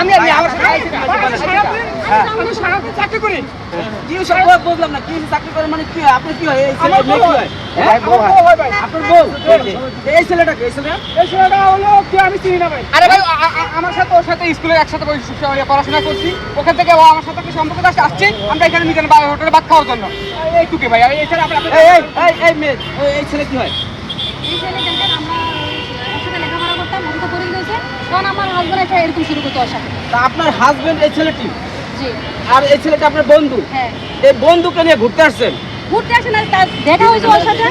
আমি আমি আমার সাথে আইছি আমি সারাদিন চাকরি করি? কি সব বুঝলাম না কি চাকরি করে মানে কি আপনি কি হয়? এই ছেলে আমার কি হয়। আমার বউ ভাই। আপনার বউ? এই ছেলেটা এই ছেলে? এই ছেলেটা হলো কি আমি চিনি না ভাই। আরে ভাই আ- আ- আমার সাথে ওর সাথে স্কুলে একসাথে পড়াশোনা করছি। ওখান থেকে আমার সাথে একটা সম্পর্ক আছে আমরা এখানে নিজের হোটেলে ভাত খাওয়ার জন্য। এইটুকু ভাই আমরা এই এই এই এই মেয়ে ওই- এই ছেলে কি হয়? এই ছেলে দেখেন আমরা একসাথে লেখাপড়া করতাম ওকে তো পড়ে গেছে তখন আমার হাজবেন্ড একটা এরকম শুরু করতো ওর সাথে। আপনার হাজবেন্ড এই ছেলেটি? আর এই ছেলেটা আপনার বন্ধু? হ্যাঁ। এই বন্ধুকে নিয়ে ঘুরতে আসছেন? ঘুরতে আসে না তার দেখা হয়েছে ওর সাথে।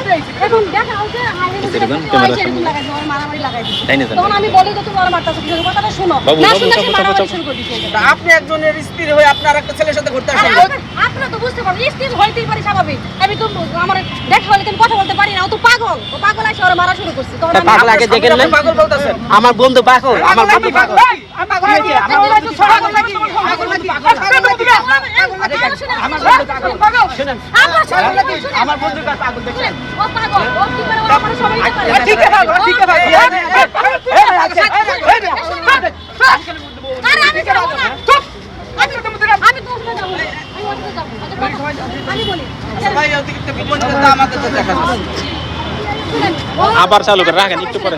এখন দেখা হয়েছে হাইওয়ে মধ্যে দেখতে হয়েছে এরকম লাগাইছে ওর মারামারি লাগাইছে। তখন আমি বলি তো তুমি ওর কিছু কথাটা শোনো। না শুনে সে মারামারি শুরু করে দিয়েছে। আপনি একজনের স্ত্রী হয়ে আপনার একটা ছেলের সাথে ঘুরতে আসেন? আপনারা তো বুঝতে পারবেন স্ত্রী হইতেই পারে স্বাভাবিক। আমি তো আমার দেখা হলে তুমি কথা বলতে পারি না ও তো পাগল। ও পাগল ওরা মারা শুরু করছে। তখন পাগল আগে দেখেন না পাগল বলতেছেন। আমার বন্ধু পাগল আমার বন্ধু পাগল। আমি পাগল করে ও আমার সবাই আচ্ছা, ঠিক আছে ঠিক আছে আমাদের তো দেখা আবার চালু করে রাখেন একটু পরে।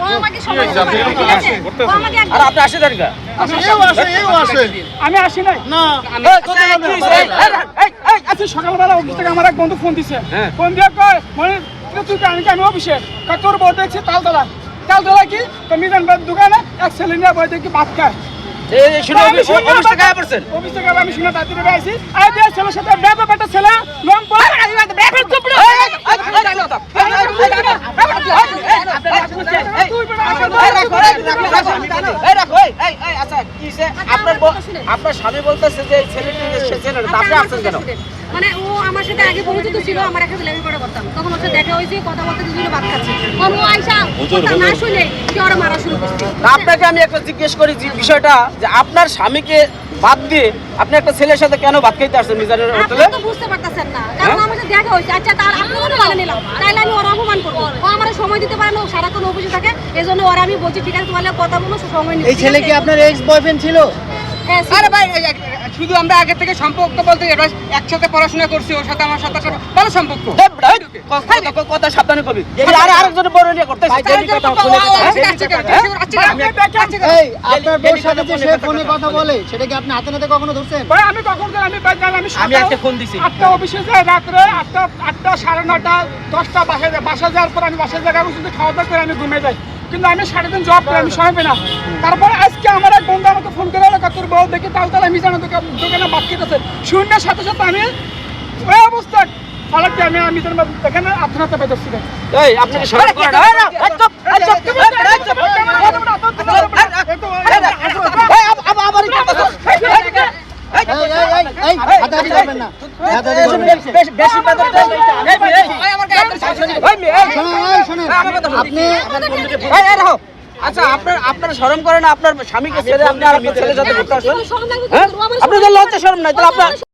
আর আপনি আসে আমি আসি নাই। আজকে সকালবেলা অফিস থেকে আমার এক বন্ধু ফোন দিছে। হ্যাঁ। ফোন দিয়ে কয় মানে তুই জানি আমি অফিসে তোর বউ দেখছি তালতলা। তালতলা কি? তো মিজান দোকানে এক নিয়ে বই দেখি ভাত খায়। আমি শুনে তাড়াতাড়ি বেরিয়ে আর ছেলের সাথে ব্যাপক ছেলে লং পরে আপনার স্বামী বলতেছে যে এই ছেলেটি সে ছেলেটা তা আপনি আসছেন কেন? মানে ও আমার সাথে আগে পরিচিত ছিল আমার লেখাপড়া করতাম। তখন ওর সাথে দেখা হয়েছে কথা বলতে ভাত খাচ্ছি। তখন ও আইসা না শুনে সে ওরা মারা শুরু করছে। আপনাকে আমি একটা জিজ্ঞেস করি যে বিষয়টা যে আপনার স্বামীকে বাদ দিয়ে আপনি একটা ছেলের সাথে কেন ভাত খাইতে আসছেন মিজানের হোটেলে? আপনি তো বুঝতে পারতেছেন না। কারণ আমার সাথে দেখা হয়েছে। আচ্ছা তার আপনি মানে নিলাম। তাইলে আমি ওর অপমান করব। ও আমার সময় দিতে পারে না ও সারাক্ষণ অফিসে থাকে। এই জন্য ওরা আমি বলছি ঠিক আছে তোমার কথা বলো সময় নিই এই ছেলে কি আপনার এক্স বয়ফ্রেন্ড ছিল? হ্যাঁ, আরে ভাই শুধু আমরা আগে থেকে সম্পর্ক বলতে একসাথে পড়াশোনা করছি ওর সাথে আমার সাথে ভালো সম্পর্ক কথা- সাবধানে কবি আর আরেকজনের বড় নিয়ে করতেছে তাহলে তো ও- ও- ও আসছে, আসছে কেন? আসছে কেন? আসছে কেন? আসছে কেন? এই আপনার বউর সাথে যে সে ফোনে কথা বলে সেটা কি আপনি হাতে নাতে কখনো ধরছেন ভাই আমি কখন আমি আমি আমি সকাল ফোন দিছি। আটটা অফিসে যাই রাত্রে আটটা আটটা সাড়ে নটা দশটা বাসায় যাই বাসায় যাওয়ার পর আমি বাসায় জায়গা বসে খাওয়া দাওয়া করে আমি ঘুমিয়ে যাই কিন্তু আমি সারাদিন জব করি আমি সময় পাই না তারপরে আজকে আমার এক বন্ধু আমাকে ফোন করে এলাকা তোর বউ দেখি তাহলে আমি জানো তোকে দোকানে বাদ খেতেছে শূন্যের সাথে সাথে আমি ওই অবস্থা ফালাকে আমি আমি এখানে আত্মহত্যা পেতেছি এই আপনাকে সরকার করে না এই না, এই চুপ, এই চুপ, এই, এই চুপ, এই, এই, আব- আব- আবার এই করতেছো। এই, এই, এই, এই, এই এই এই এই হাতাহাতি করবেন না হাতাহাতি বেশি- করবেন না। বেশি- বেশি বেদর দেন। এই, এই, এই, ভাই, আমার গায়ে হাত দিছে। এই, মেয়ে, এই, শোনেন এই শোনেন আমার আপনি। আচ্ছা আপনার আপনার শরম করে না আপনার স্বামীকে ছেড়ে আপনি আর সাথে ঘুরতে? হ্যাঁ আমার আপনার লজ্জা শরম নাই তাহলে আপনার